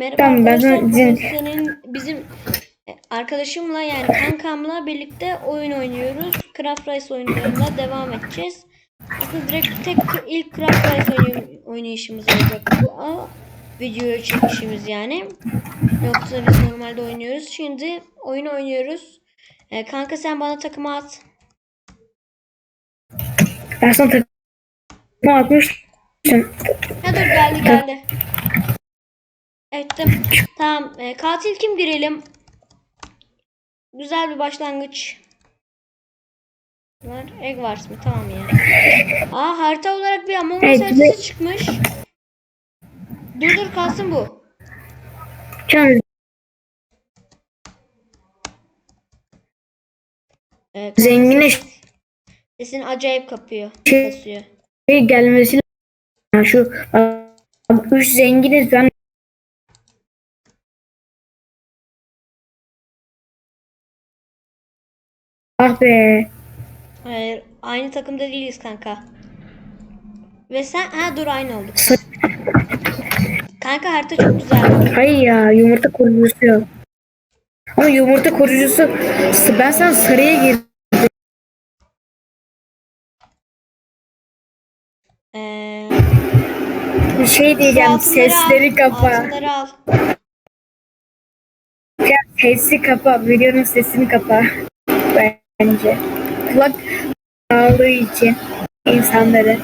Merhaba Tamam, ben arkadaşlar. Bugün izin- senin bizim e, arkadaşımla yani kankamla birlikte oyun oynuyoruz. Craft Rice oyunlarına devam edeceğiz. Aslında direkt tek ilk Craft Rice oynay- oynayışımız olacak bu. Aa, video çekişimiz yani. Yoksa biz normalde oynuyoruz. Şimdi oyun oynuyoruz. E, kanka sen bana takımı at. Ben sana takma atmıştım. Ha dur geldi geldi. Ettim. Tamam. e, katil kim girelim? Güzel bir başlangıç. Var. Egg Wars mı? Tamam ya. Aa harita olarak bir Among Us Evet, haritası çıkmış. Dur dur kalsın bu. Can kanka Zengine sesin- acayip kapıyor. Şey- Kasıyor. şey gelmesi. Şu üç zenginiz ben be. Hayır. Aynı takımda değiliz kanka. Ve sen... Ha dur aynı olduk. Kanka harita çok güzel. Hayır ya yumurta koruyucusu yok. Ama yumurta koruyucusu ben sana sarıya girdim. Ee, Bir şey diyeceğim sesleri al, kapa. Al. Ya, Sesi kapa. Videonun sesini kapa. Bence. Kulak sağlığı için insanları.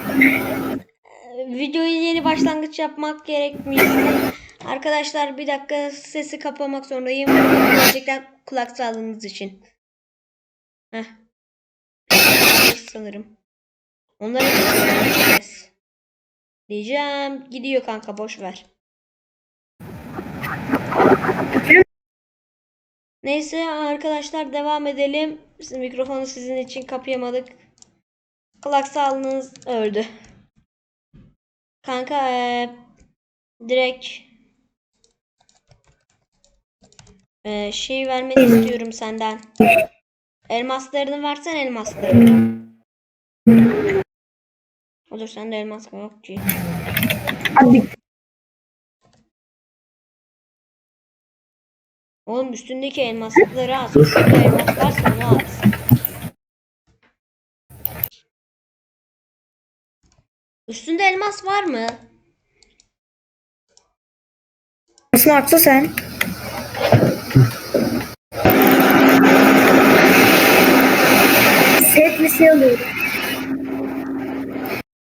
Videoyu yeni başlangıç yapmak gerekmiyor. Arkadaşlar bir dakika sesi kapamak zorundayım. Gerçekten kulak sağlığınız için. Heh. Sanırım. Onları ses. Diyeceğim. Gidiyor kanka boş ver. Neyse arkadaşlar devam edelim. Biz mikrofonu sizin için kapayamadık. Kulak sağlığınız öldü. Kanka eee, direkt eee, şey vermeni istiyorum senden. Elmaslarını versen elmaslarını. Olur sende elmas mı yok ki. Hadi Oğlum üstündeki elmasları at. Üstünde elmas at. Üstünde elmas var mı? nasıl atsa sen? Set bir şey alıyorum.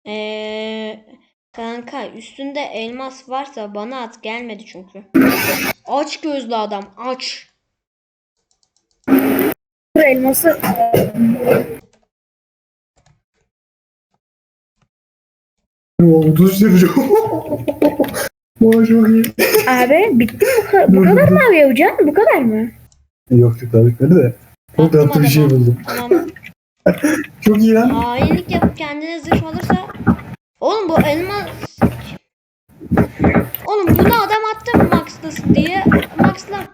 Ee, kanka üstünde elmas varsa bana at gelmedi çünkü. Aç gözlü adam aç. Bu elması Oo, 30 lira. Vay çok iyi. abi bitti mi? Bu, bu kadar mı abi Yavcan? Bu kadar mı? Yok yok daha bitmedi de. Çok tatlı bir şey buldum. Tamam. Çok iyi lan. Hainlik yapıp kendine zırh alırsa Oğlum bu elmas Oğlum bunu adam Max'lasın diye Max'la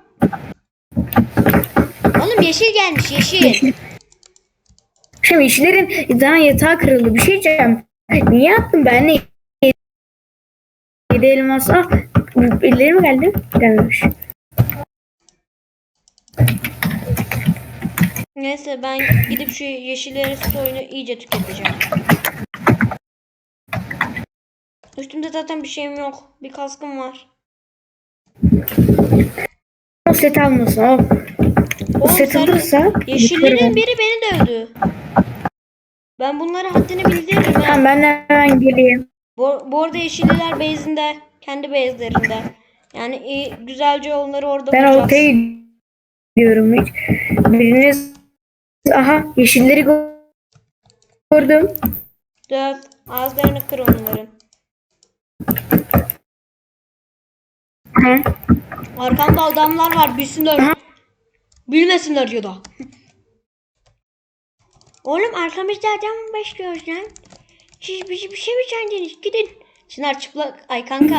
Oğlum yeşil gelmiş yeşil Şimdi işlerin daha yatağı kırıldı. Bir şey diyeceğim. Niye attın ben ne? Yedi elmas ah. Birileri mi geldi? Gelmemiş. Neyse ben gidip şu yeşillerin soyunu iyice tüketeceğim Üstümde zaten bir şeyim yok Bir kaskım var O set almasın. O, o set alırsa Yeşillerin biri beni dövdü Ben bunlara haddini bildiririm. Tamam ben hemen geleyim. Bu, bu arada yeşilliler base'inde. Kendi base'lerinde. Yani iyi, güzelce onları orada Ben bulacağız. ortaya gidiyorum hiç. Biriniz aha yeşilleri gö- gördüm. Döv. Ağızlarını kır onların. Aha. Arkamda adamlar var. Bilsinler. Bilmesinler ya da. Oğlum arkamızda adam mı başlıyoruz lan? Siz bizi bir şey mi sandınız? Gidin. Çınar çıplak. Ay kanka.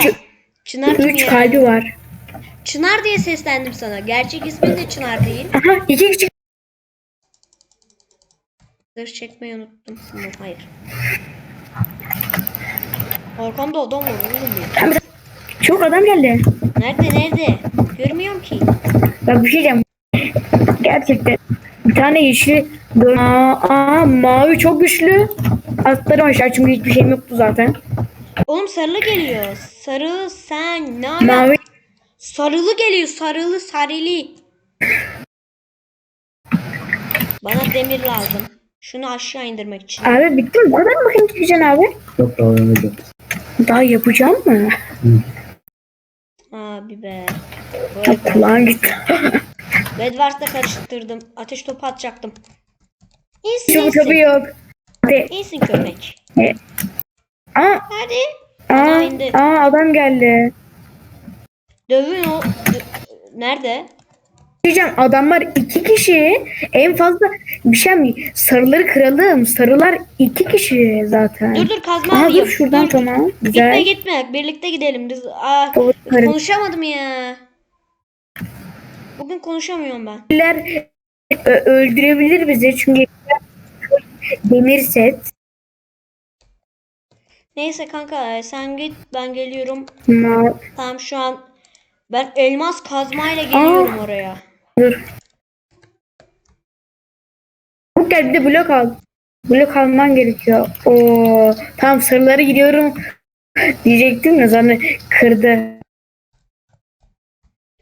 Çınar kim Üç ya? kalbi var. Çınar diye seslendim sana. Gerçek ismin de Çınar değil. Aha iki kişi. Zırh çekmeyi unuttum. Hayır. Arkamda adam var oğlum benim. Çok adam geldi. Nerede nerede? Görmüyorum ki. Bak bir şey diyeceğim. Gerçekten. Bir tane yeşil aa, aa, mavi çok güçlü. Atlarım aşağı çünkü hiçbir şeyim yoktu zaten. Oğlum sarılı geliyor. Sarı sen ne ala- Mavi Sarılı geliyor. Sarılı sarılı. Bana demir lazım. Şunu aşağı indirmek için. abi bitti mi? Bu kadar mı bakayım abi? Yok daha. Daha yapacağım mı? Abi be. Böyle kulağın gitti. Bedwars'ta karıştırdım. Ateş topu atacaktım. İyisin Şu iyisin. yok. Hadi. İyisin köpek. Aa, Hadi. aa, indi. aa adam geldi. Dövün o. Dö- Nerede? Diyeceğim adamlar iki kişi en fazla bir şey mi? Sarıları kıralım. Sarılar iki kişi zaten. Dur dur kazma Aha alayım. dur şuradan Dur. tamam. Gitme Güzel. gitme. Birlikte gidelim. Biz, Aa, Doğru. konuşamadım ya. Bugün konuşamıyorum ben. Kişiler ö- öldürebilir bizi çünkü demir set. Neyse kanka sen git ben geliyorum. Ma- Tamam şu an ben elmas kazmayla geliyorum oraya. Dur. Bu gel bir de blok al. Blok alman gerekiyor. Oo, tamam sarıları gidiyorum. Diyecektim de sonra kırdı.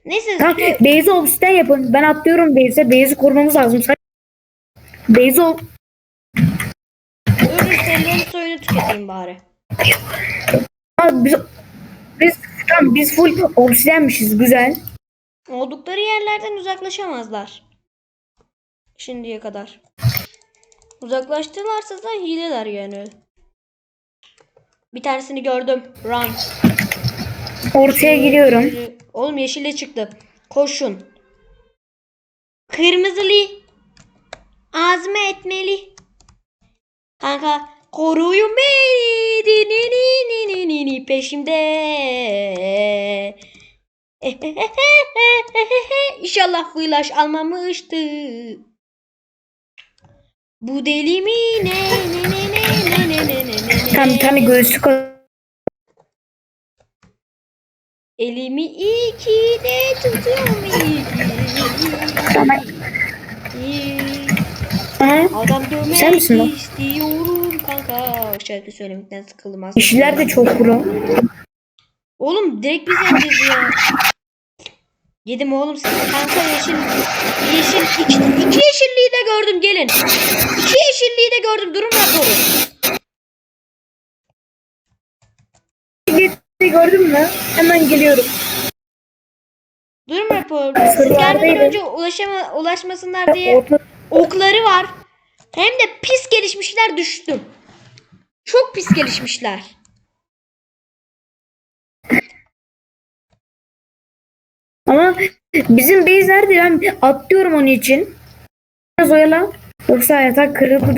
Neyse Tamam Beyzi obsiden yapın. Ben atlıyorum Beyzi. Beyzi korumamız lazım. Beyzi ol. dur senin soyunu tüketeyim bari. Aa, biz, biz, tamam, biz full obsidenmişiz. Güzel. Oldukları yerlerden uzaklaşamazlar. Şimdiye kadar. Uzaklaştılarsa da hileler yani. Bir tanesini gördüm. Run. Ortaya giriyorum. Oğlum yeşile çıktı. Koşun. Kırmızılı. Azme etmeli. Kanka koruyun beni. Peşimde. İnşallah flash almamıştı. Bu deli mi ne ne ne ne ne ne ne ne ne Tam bir tane göğüslük al. Elimi iki de tutuyorum iki. Adam dövmek Sen misin o? istiyorum kanka. Şarkı söylemekten sıkıldım aslında. Yeşiller de çok pro. Oğlum direkt biz yeneceğiz ya. Yedim oğlum siz kanka yeşil. Yeşil iki, iki yeşilliği de gördüm gelin. İki yeşilliği de gördüm durum raporu. Gördün mü? Hemen geliyorum. Durum raporu. Siz gelmeden önce ulaşama, ulaşmasınlar diye okları var. Hem de pis gelişmişler düştüm. Çok pis gelişmişler. Ama bizim base nerede? Ben atlıyorum onun için. Biraz oyala. Yoksa yatak kırıldı.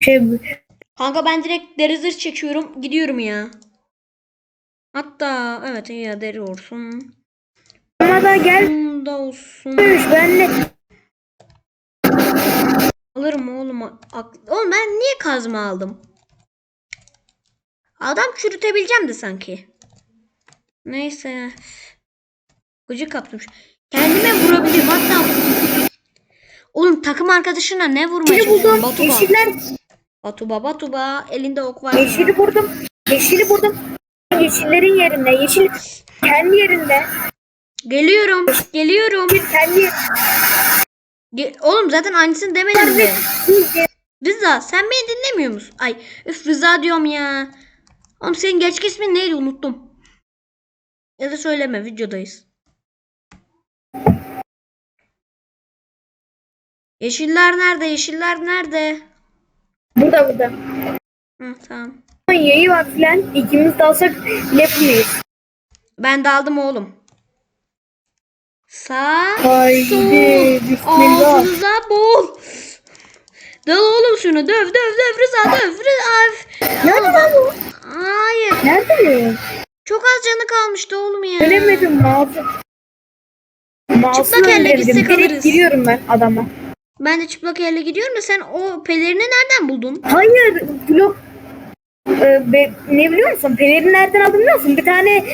Bir şey Kanka ben direkt deri zırh çekiyorum. Gidiyorum ya. Hatta evet iyi ya deri olsun. ama da gel. Bunda olsun. Benle Alırım oğlum. Oğlum ben niye kazma aldım? Adam çürütebileceğim de sanki. Neyse. Gıcık kaptım. Kendime vurabilirim hatta. Oğlum takım arkadaşına ne vurmaya yeşili buldum. Batuba. Yeşiller. Batuba Batuba. Elinde ok var. Yeşili vurdum. Yeşili vurdum. Yeşillerin yerinde. Yeşil kendi yerinde. Geliyorum. Geliyorum. Kendi yerinde. Ge- Oğlum zaten aynısını demedim mi? Rıza sen beni dinlemiyor musun? Ay üf Rıza diyorum ya. Oğlum senin gerçek ismin neydi unuttum. Ya da söyleme videodayız. Yeşiller nerede? Yeşiller nerede? Burada burada. Hı, tamam. Yayı var filan. İkimiz de alsak yapamayız. Ben de aldım oğlum. Sağ, Haydi. sol, Bismillah. ağzınıza bol. Döv oğlum şunu döv döv döv Rıza döv Rıza. Nerede lan bu? Hayır. Nerede mi? Çok az canı kalmıştı oğlum ya. Söylemedim masum. Masum Çıplak elle öldürdüm. gitsek Direkt alırız. giriyorum ben adama. Ben de çıplak elle gidiyorum da sen o pelerini nereden buldun? Hayır blok e, be- ne biliyor musun? Pelerin nereden aldım biliyor musun? Bir tane